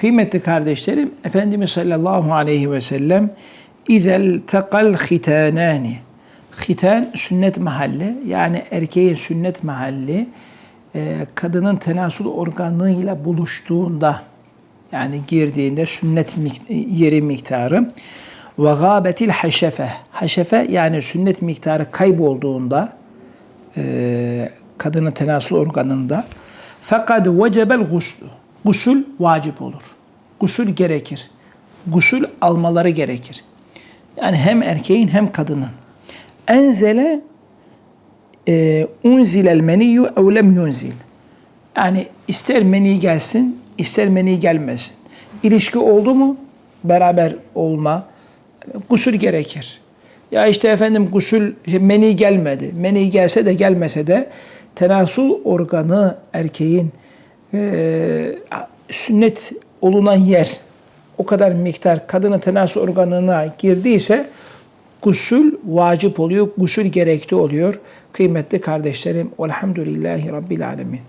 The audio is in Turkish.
Kıymetli kardeşlerim, Efendimiz sallallahu aleyhi ve sellem İzel tekal hitanani. Hitan sünnet mahalli yani erkeğin sünnet mahalli e, kadının tenasül organıyla buluştuğunda yani girdiğinde sünnet yeri miktarı ve gâbetil haşefe. Haşefe yani sünnet miktarı kaybolduğunda e, kadının tenasül organında fakat vecebel guslu. Gusül vacip olur. Gusül gerekir. Gusül almaları gerekir. Yani hem erkeğin hem kadının. Enzele e, unzilel meniyyu ev lem yunzil. Yani ister meni gelsin, ister meni gelmesin. İlişki oldu mu beraber olma, gusül gerekir. Ya işte efendim gusül meni gelmedi. Meni gelse de gelmese de tenasül organı erkeğin e, sünnet olunan yer o kadar miktar kadının tenasül organına girdiyse gusül vacip oluyor, gusül gerekli oluyor. Kıymetli kardeşlerim, velhamdülillahi rabbil alemin.